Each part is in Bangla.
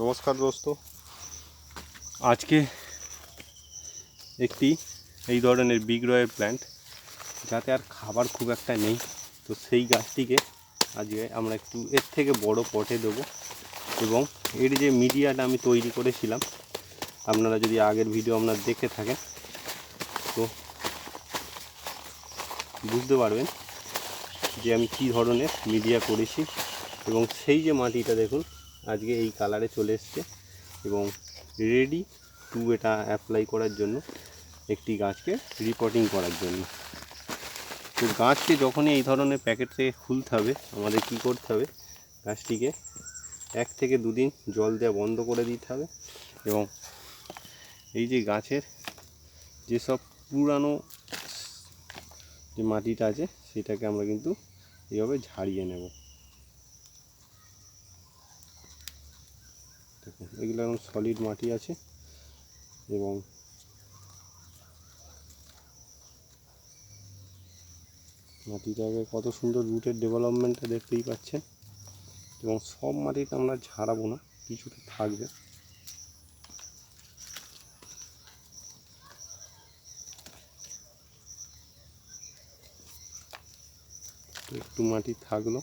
নমস্কার দোস্ত। আজকে একটি এই ধরনের বিগ রয়ের প্ল্যান্ট যাতে আর খাবার খুব একটা নেই। তো সেই গাছটিকে আজকে আমরা একটু এর থেকে বড় পটে দেবো এবং এর যে মিডিয়াটা আমি তৈরি করেছিলাম, আপনারা যদি আগের ভিডিও আপনারা দেখে থাকেন, তো বুঝতে পারবেন যে আমি কী ধরনের মিডিয়া করেছি এবং সেই যে মাটিটা দেখুন আজকে এই কালারে চলে এসছে এবং রেডি টু এটা অ্যাপ্লাই করার জন্য একটি গাছকে রিপোর্টিং করার জন্য। তো গাছকে যখনই এই ধরনের প্যাকেট থেকে খুলতে হবে, আমাদের কি করতে হবে? গাছটিকে এক থেকে দুদিন জল দেওয়া বন্ধ করে দিতে হবে এবং এই যে গাছের যেসব পুরানো যে মাটিটা আছে, সেটাকে আমরা কিন্তু এইভাবে ঝাড়িয়ে নেব। দেখুন, এগুলো এখন সলিড মাটি আছে এবং মাটিটাকে কত সুন্দর রুটের ডেভেলপমেন্টটা দেখতেই পাচ্ছেন এবং সব মাটিতে আমরা ঝাড়াবো না কিছুটা থাকবে। একটু মাটি থাকল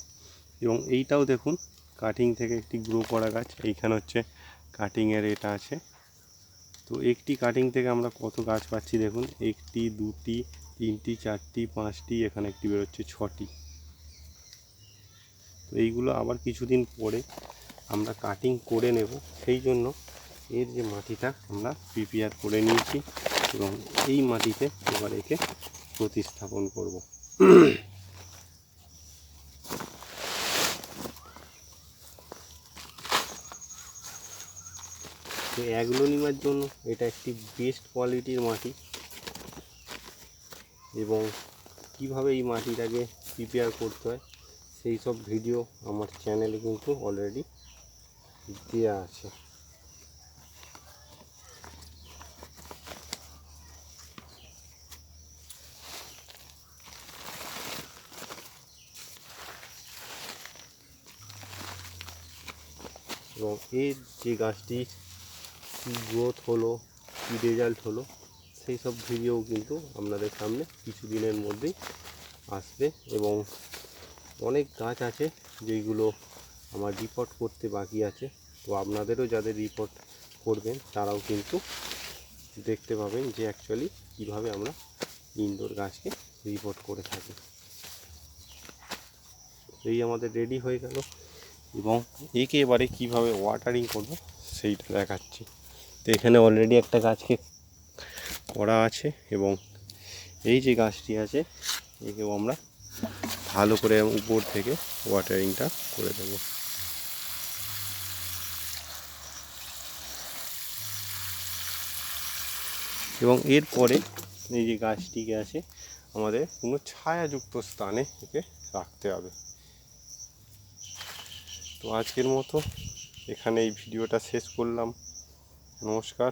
এবং এইটাও দেখুন কাটিং থেকে একটি গ্রো করা গাছ, এইখানে হচ্ছে কাটিংয়ের এটা আছে। তো একটি কাটিং থেকে আমরা কত গাছ পাচ্ছি দেখুন? একটি, দুটি, তিনটি, চারটি, পাঁচটি, এখানে একটি বেরোচ্ছে ছটি। তো এইগুলো আবার কিছুদিন পরে আমরা কাটিং করে নেব। সেই জন্য এর যে মাটিটা আমরা প্রিপেয়ার করে নিয়েছি এবং এই মাটিতে এবার একে প্রতিস্থাপন করব। তো অ্যাগ্লোনিমার জন্য এটা একটি বেস্ট কোয়ালিটির মাটি। এবং কীভাবে এই মাটিটাকে প্রিপেয়ার করতে হয়, সেই সব ভিডিও আমার চ্যানেলে কিন্তু অলরেডি দেওয়া আছে। এবং এর যে গাছটি কী গ্রোথ হলো, কী রেজাল্ট হলো, সেই সব ভিডিও কিন্তু আপনাদের সামনে কিছু দিনের মধ্যেই আসবে এবং অনেক গাছ আছে যেগুলো আমার রিপোর্ট করতে বাকি আছে। তো আপনাদেরও যাদের রিপোর্ট করবেন, তারাও কিন্তু দেখতে পাবেন যে অ্যাকচুয়ালি কীভাবে আমরা ইনডোর গাছকে রিপোর্ট করে থাকি। এই আমাদের রেডি হয়ে গেল এবং একে এবারে কীভাবে ওয়াটারিং করব, সেইটা দেখাচ্ছি। এখানে অলরেডি একটা গাছকে করা আছে এবং এই যে গাছটি আছে, একেও আমরা ভালো করে উপর থেকে ওয়াটারিংটা করে দেবো। এবং এরপরে এই যে গাছটিকে আছে, আমাদের কোনো ছায়াযুক্ত স্থানে একে রাখতে হবে। তো আজকের মতো এখানে এই ভিডিওটা শেষ করলাম। নমস্কার।